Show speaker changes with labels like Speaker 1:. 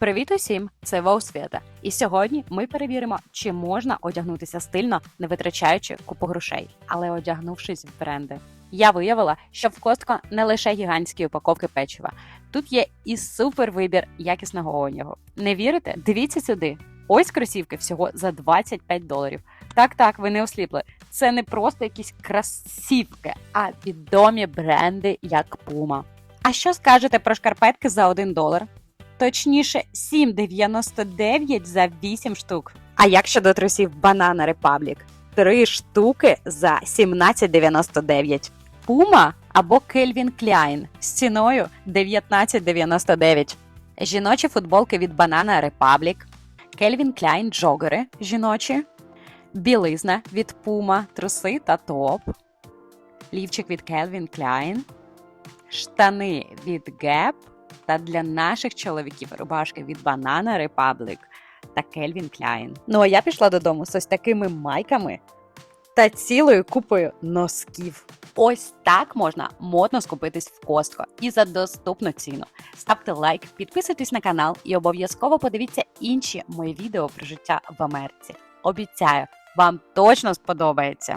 Speaker 1: Привіт усім! Це Воу Свята. І сьогодні ми перевіримо, чи можна одягнутися стильно, не витрачаючи купу грошей, але одягнувшись в бренди. Я виявила, що в Костко не лише гігантські упаковки печива. Тут є і супер вибір якісного одягу. Не вірите? Дивіться сюди. Ось кросівки всього за 25 доларів. Так, так, ви не осліпли. Це не просто якісь красівки, а відомі бренди як Puma. А що скажете про шкарпетки за 1 долар? Точніше, 7,99 за 8 штук. А як щодо трусів Banana Republic? Три штуки за 17,99. Puma або Calvin Klein з ціною 19,99. Жіночі футболки від Banana Republic, Calvin Klein джогери жіночі, білизна від Puma, труси та топ, лівчик від Calvin Klein, штани від Gap та для наших чоловіків рубашки від Banana Republic та Calvin Klein. Ну а я пішла додому з ось такими майками та цілою купою носків. Ось так можна модно скупитись в Костко і за доступну ціну. Ставте лайк, підписуйтесь на канал і обов'язково подивіться інші мої відео про життя в Америці. Обіцяю, вам точно сподобається.